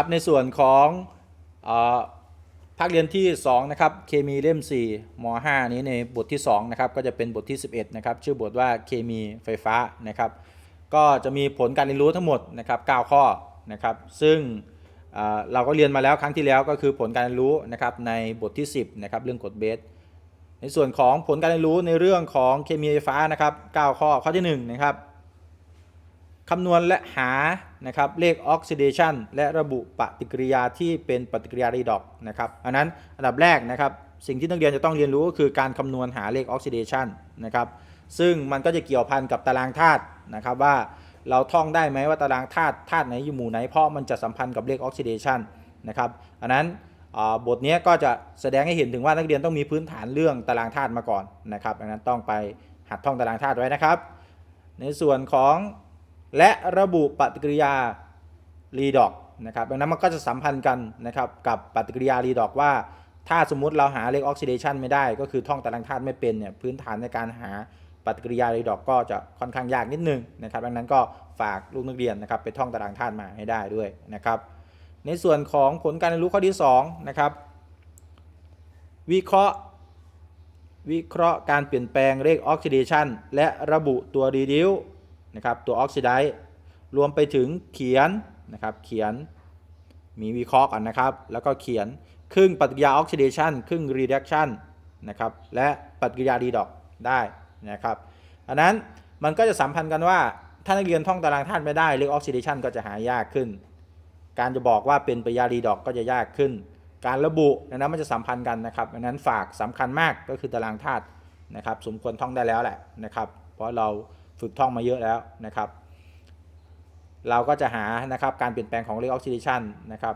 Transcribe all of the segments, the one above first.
ครับในส่วนของอภาคเรียนที่ 2 นะครับ เคมีเล่ม4ม5นี้ในบทที่ 2 นะครับ ก็จะเป็นบทที่ 11 นะครับ ชื่อบทว่าเคมีไฟฟ้านะครับ ก็จะมีผลการเรียนรู้ทั้งหมดนะครับ 9 ข้อนะครับ ซึ่งเอ่อเราก็เรียนมาแล้วครั้งที่แล้วก็คือผลการเรียนรู้นะครับในบทที่ 10 นะครับ เรื่องกฎเบส ในส่วนของผลการเรียนรู้ในเรื่องของเคมีไฟฟ้านะครับ 9 ข้อข้อที่1นะครับ คำนวณและหานะครับเลขออกซิเดชันและระบุปฏิกิริยาที่เป็นปฏิกิริยารีดอกนะครับอันนั้นอันดับแรกนะครับสิ่งที่นักเรียนจะต้องเรียนรู้ก็คือการคำนวณหาเลขออกซิเดชันนะครับซึ่งมันก็จะเกี่ยวพันกับตารางธาตุนะครับว่าเราท่องได้ไหมว่าตารางธาตุธาตุไหนอยู่หมู่ไหนเพราะมันจะสัมพันธ์กับเลขออกซิเดชันนะครับอันนั้นบทนี้ก็จะแสดงให้เห็นถึงว่านักเรียนต้องมีพื้นฐานเรื่องตารางธาตุมาก่อนนะครับอันนั้นต้องไปหัดท่องตารางธาตุไว้นะครับ ในส่วนของ และระบุปฏิกิริยารีดอกนะครับดังนั้นมันก็จะสัมพันธ์กันนะครับกับปฏิกิริยารีดอกว่า ถ้าสมมุติเราหาเลขออกซิเดชันไม่ได้ ก็คือท่องตารางธาตุไม่เป็นเนี่ยพื้นฐานในการหาปฏิกิริยารีดอกก็จะค่อนข้างยากนิดนึงนะครับดังนั้นก็ฝากลูกนักเรียนนะครับไปท่องตารางธาตุมาให้ได้ด้วยนะครับในส่วนของผลการเรียนรู้ข้อที่2นะครับวิเคราะห์วิเคราะห์การเปลี่ยนแปลงเลขออกซิเดชันและระบุตัวรีดิว นะครับตัวออกซิไดซ์รวมไปถึงเขียนนะครับเขียนมีวิเคราะห์กันนะครับ แล้วก็เขียนครึ่งปฏิกิริยาออกซิเดชันครึ่งรีดักชันนะครับและปฏิกิริยารีดอกได้นะครับอันนั้นมันก็จะสัมพันธ์กันว่าถ้านักเรียนท่องตารางธาตุไม่ได้เลขออกซิเดชันก็จะหายากขึ้น การจะบอกว่าเป็นปฏิกิริยารีดอกก็จะยากขึ้น การระบุนะนะมันจะสัมพันธ์กันนะครับดังนั้นฝากสำคัญมากก็คือตารางธาตุนะครับสมควรท่องได้แล้วแหละนะครับ เพราะเรา ฝึกท่องมาเยอะแล้วนะครับ เราก็จะหานะครับการเปลี่ยนแปลงของเลขออกซิเดชันนะครับ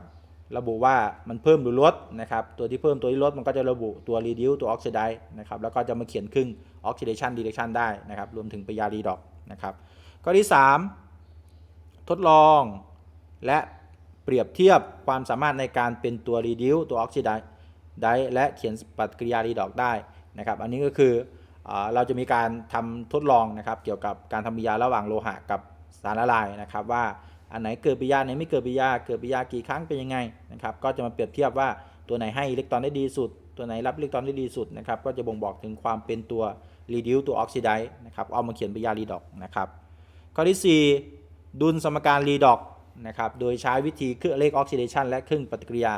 ระบุว่ามันเพิ่มหรือลดนะครับตัวที่เพิ่มตัวที่ลดมันก็จะระบุตัว reduce ตัว oxidize นะครับแล้วก็จะมาเขียนครึ่ง oxidation reduction ได้นะครับรวมถึงปริยารีดอกนะครับข้อที่ 3 ทดลองและเปรียบเทียบความสามารถในการเป็นตัว reduce ตัว oxidize และเขียนปฏิกิริยารีดอกได้นะครับอันนี้ก็คือ เราจะมีการทำทดลองนะครับ เกี่ยวกับการทำปฏิกิริยาระหว่างโลหะกับสารละลายนะครับ ว่าอันไหนเกิดปฏิกิริยาไหนไม่เกิดปฏิกิริยาเกิดปฏิกิริยากี่ครั้งเป็นยังไงนะครับ ก็จะมาเปรียบเทียบว่าตัวไหนให้อิเล็กตรอนได้ดีสุด ตัวไหนรับอิเล็กตรอนได้ดีสุดนะครับ ก็จะบ่งบอกถึงความเป็นตัว reduce ตัว oxidize นะครับ เอามาเขียนปฏิกิริยารีดอกนะครับ ข้อที่ 4 ดุลสมการรีดอกนะครับ โดยใช้วิธีเครื่องเลขออกซิเดชันและเครื่องปฏิกิริยา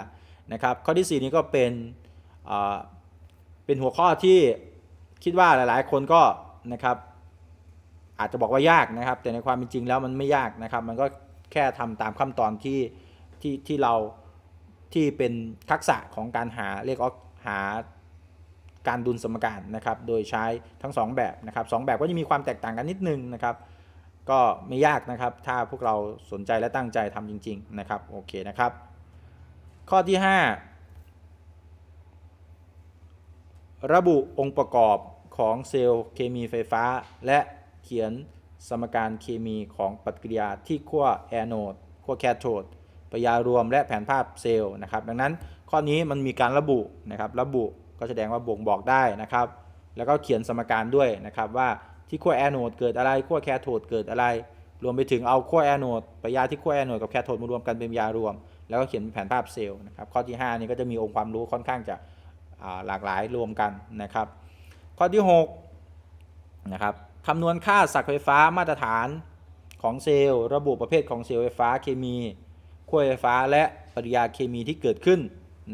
นะครับ ข้อที่ 4 นี้ก็เป็นอ่าเป็นหัวข้อที่ คิดว่าหลาย ๆ คนก็นะครับ อาจจะบอกว่ายากนะครับ แต่ในความเป็นจริงแล้วมันไม่ยากนะครับ มันก็แค่ทำตามขั้นตอนที่ที่ที่เราที่เป็นทักษะของการหาเรียกว่าหาการดุลสมการนะครับ โดยใช้ทั้ง 2 แบบนะครับสองแบบก็จะมีความแตกต่างกันนิดนึงนะครับ ก็ไม่ยากนะครับ ถ้าพวกเราสนใจและตั้งใจทำจริง ๆ นะครับ โอเคนะครับ ข้อที่ 5 ระบุองค์ประกอบ ของเซลล์เคมีไฟฟ้า และเขียนสมการเคมีของปฏิกิริยาที่ขั้วแอนโดขั้วแคโทดปริยารวมและแผนภาพเซลล์นะครับดังนั้นข้อนี้มันมีการระบุนะครับระบุก็แสดงว่าบ่งบอกได้นะครับ แล้วก็เขียนสมการด้วยนะครับว่าที่ขั้วแอนโดเกิดอะไรขั้วแคโทดเกิดอะไร รวมไปถึงเอาขั้วแอนโดปริยาที่ขั้วแอนโดกับแคโทดมารวมกันเป็นปริยารวม แล้วก็เขียนเป็นแผนภาพเซลล์นะครับข้อที่ 5 นี้ก็จะมีองค์ความรู้ค่อนข้างจะหลากหลายรวมกันนะครับ ข้อที่6นะครับคำนวณค่าศักย์ไฟฟ้ามาตรฐานของเซลล์ระบุประเภทของเซลล์ไฟฟ้าเคมีขั้วไฟฟ้าและปฏิกิริยาเคมีที่เกิดขึ้น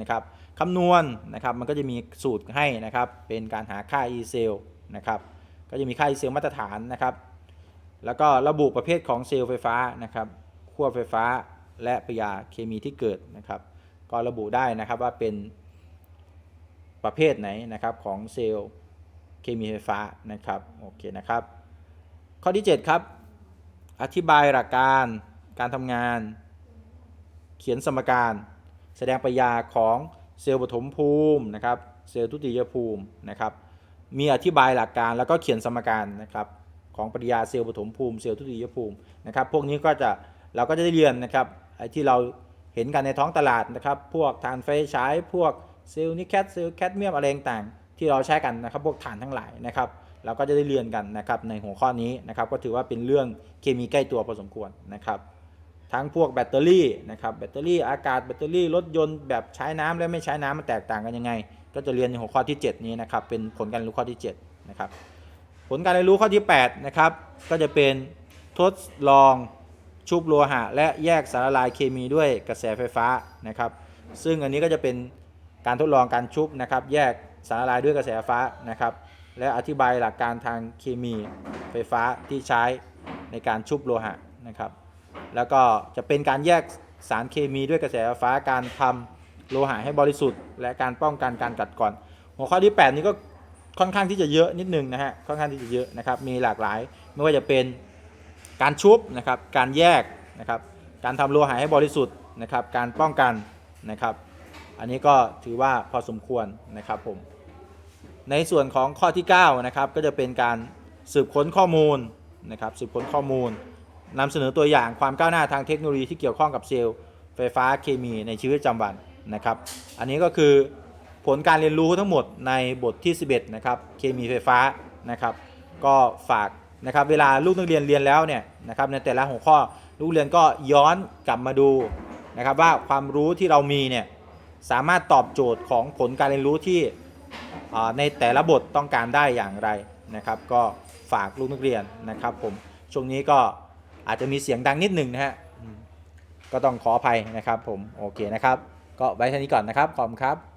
นะครับคำนวณนะครับมันก็จะมีสูตรให้นะครับเป็นการหาค่า E เซลนะครับก็จะมีค่า E เซลมาตรฐานนะครับ แล้วก็ระบุประเภทของเซลล์ไฟฟ้านะครับขั้วไฟฟ้าและปฏิกิริยาเคมีที่เกิดนะครับ ก็ระบุได้นะครับว่าเป็นประเภทไหนนะครับของเซลล์ เคมีไฟฟ้านะครับโอเคนะครับ ข้อที่ 7 ครับ อธิบายหลักการการทำงาน เขียนสมการ แสดงปฏิยาของเซลล์ปฐมภูมินะครับเซลล์ทุติยภูมินะครับมีอธิบายหลักการแล้วก็เขียนสมการนะครับของปฏิกิริยาเซลล์ปฐมภูมิเซลล์ทุติยภูมินะครับพวกนี้ก็จะเราก็จะได้เรียนนะครับไอ้ที่เราเห็นกันในท้องตลาดนะครับ พวกทานไฟฉายพวกเซลล์นิแคทเซลล์แคดเมียมอะไรต่าง ที่เราใช้กันนะครับพวกฐานทั้งหลายนะครับเราก็จะได้เรียนกันนะครับในหัวข้อนี้นะครับก็ถือว่าเป็นเรื่องเคมีใกล้ตัวพอสมควรนะครับทั้งพวกแบตเตอรี่นะครับแบตเตอรี่อากาศแบตเตอรี่รถยนต์แบบใช้น้ำและไม่ใช้น้ำมันแตกต่างกันยังไง ก็จะเรียนในหัวข้อที่ 7 นี้นะครับเป็นผลการเรียนรู้ข้อที่7นะครับผลการเรียนรู้ข้อที่8นะครับก็จะเป็นทดลองชุบโลหะ และแยกสารละลายเคมีด้วยกระแสไฟฟ้านะครับซึ่งอันนี้ก็จะเป็นการทดลองการชุบนะครับแยก สารละลายด้วยกระแสไฟฟ้านะครับ และอธิบายหลักการทางเคมีไฟฟ้าที่ใช้ในการชุบโลหะนะครับ แล้วก็จะเป็นการแยกสารเคมีด้วยกระแสไฟฟ้าการทำโลหะให้บริสุทธิ์ และการป้องกันการกัดกร่อน หัวข้อที่ 8 นี้ก็ค่อนข้างที่จะเยอะนิดนึงนะฮะค่อนข้างที่จะเยอะนะครับมีหลากหลาย ไม่ว่าจะเป็นการชุบนะครับการแยกนะครับการทำโลหะให้บริสุทธิ์นะครับการป้องกันนะครับ อันนี้ก็ถือว่าพอสมควรนะครับผม ในส่วนของข้อที่9นะครับก็จะเป็นการสืบค้นข้อมูลนะครับสืบค้นข้อมูลนำเสนอตัวอย่างความก้าวหน้าทางเทคโนโลยีที่เกี่ยวข้องกับเซลล์ไฟฟ้าเคมีในชีวิตประจำวันนะครับ อันนี้ก็คือผลการเรียนรู้ทั้งหมดในบทที่ 11นะครับเคมีไฟฟ้านะครับ ก็ฝากนะครับเวลาลูกนักเรียนเรียนแล้วเนี่ยนะครับในแต่ละหัวข้อลูกเรียนก็ย้อนกลับมาดูนะครับว่าความรู้ที่เรามีเนี่ยสามารถตอบโจทย์ของผลการเรียนรู้ที่ ในแต่ละบทต้องการได้อย่างไรนะครับ ก็ฝากลูกนักเรียนนะครับผมช่วงนี้ก็อาจจะมีเสียงดังนิดหนึ่งนะฮะก็ต้องขออภัยนะครับผมโอเคนะครับ ก็ไว้เท่านี้ก่อนนะครับขอบคุณครับ